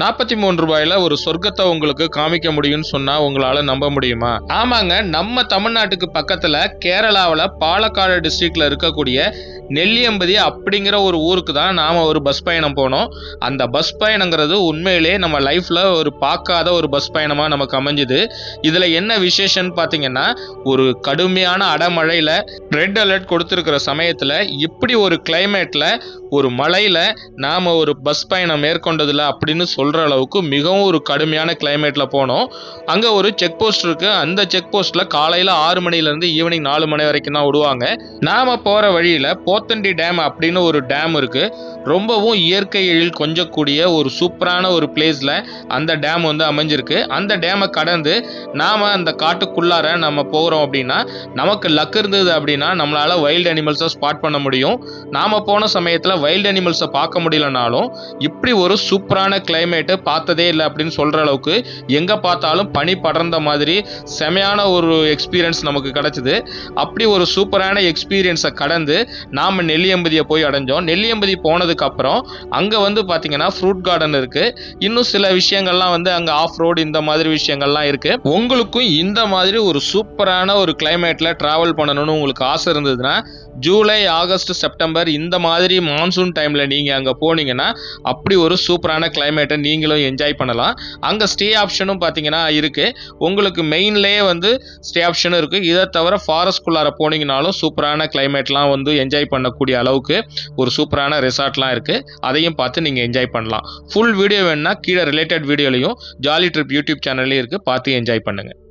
நாற்பத்தி மூணு ரூபாயில ஒரு சொர்க்கத்தை உங்களுக்கு காமிக்க முடியும்னு சொன்னா உங்களால நம்ப முடியுமா? ஆமாங்க நம்ம தமிழ்நாட்டுக்கு பக்கத்துல கேரளாவில் பாலக்காடு டிஸ்ட்ரிக்ட்ல இருக்கக்கூடிய நெல்லியம்பதி அப்படிங்கிற ஒரு ஊருக்கு தான் நாம ஒரு பஸ் பயணம் போனோம். அந்த பஸ் பயணங்கிறது உண்மையிலேயே நம்ம லைஃப்ல ஒரு பார்க்காத ஒரு பஸ் பயணமா நமக்கு அமைஞ்சுது. இதுல என்ன விசேஷம்னு பார்த்தீங்கன்னா ஒரு கடுமையான அடமழையில ரெட் அலர்ட் கொடுத்துருக்கிற சமயத்துல இப்படி ஒரு கிளைமேட்ல ஒரு மலையில நாம ஒரு பஸ் பயணம் மேற்கொண்டதில்ல அப்படின்னு சொல்கிற அளவுக்கு மிகவும் ஒரு கடுமையான கிளைமேட்டில் போனோம். அங்கே ஒரு செக் போஸ்ட் இருக்குது அந்த செக் போஸ்ட்டில் காலையில் ஆறு மணிலேருந்து ஈவினிங் நாலு மணி வரைக்கும் தான் விடுவாங்க நாம் போகிற வழியில் போத்தண்டி டேம் அப்படின்னு ஒரு டேம் இருக்குது ரொம்பவும் இயற்கை எழில் கொஞ்சக்கூடிய ஒரு சூப்பரான ஒரு பிளேஸில் அந்த டேம் வந்து அமைஞ்சிருக்கு. அந்த டேமை கடந்து நாம் அந்த காட்டுக்குள்ளார நம்ம போகிறோம் அப்படின்னா நமக்கு லக் இருந்தது அப்படின்னா நம்மளால் வைல்டு அனிமல்ஸை ஸ்பாட் பண்ண முடியும். நாம போன சமயத்தில் வைல்டு அனிமல்ஸை பார்க்க முடியலனாலும் இப்படி ஒரு சூப்பரான கிளைமேட்டு பார்த்ததே இல்லை அப்படின்னு சொல்ற அளவுக்கு எங்க பார்த்தாலும் பனி படர்ந்த மாதிரி செமையான ஒரு எக்ஸ்பீரியன்ஸ் நமக்கு கிடச்சிது. அப்படி ஒரு சூப்பரான எக்ஸ்பீரியன்ஸை கடந்து நாம நெல்லியம்பதியை போய் அடைஞ்சோம். நெல்லியம்பதி போனதுக்கு அப்புறம் அங்க வந்து பாத்தீங்கன்னா ஃப்ரூட் கார்டன் இருக்கு. இன்னும் சில விஷயங்கள்லாம் வந்து அங்க ஆஃப் ரோடு இந்த மாதிரி விஷயங்கள்லாம் இருக்கு. உங்களுக்கும் இந்த மாதிரி ஒரு சூப்பரான ஒரு கிளைமேட்ல ட்ராவல் பண்ணணும்னு உங்களுக்கு ஆசை இருந்ததுன்னா ஜூலை ஆகஸ்ட் செப்டம்பர் இந்த மாதிரி மான்சூன் டைம்ல நீங்க அங்க போனீங்கன்னா அப்படி ஒரு சூப்பரான கிளைமேட்டை நீங்களும் என்ஜாய் பண்ணலாம். அங்கே ஸ்டே ஆப்ஷனும் பார்த்தீங்கன்னா இருக்குது உங்களுக்கு மெயின்லேயே வந்து ஸ்டே ஆப்ஷனும் இருக்குது இதை தவிர ஃபாரஸ்ட்குள்ளார போனீங்கனாலும் சூப்பரான கிளைமேட்லாம் வந்து என்ஜாய் பண்ணக்கூடிய அளவுக்கு ஒரு சூப்பரான ரெசார்ட்லாம் இருக்குது அதையும் பார்த்து நீங்கள் என்ஜாய் பண்ணலாம். ஃபுல் வீடியோ வேணுன்னா கீழே ரிலேட்டட் வீடியோலையும் ஜாலி ட்ரிப் யூடியூப் சேனல்லையும் இருக்குது பார்த்து என்ஜாய் பண்ணுங்கள்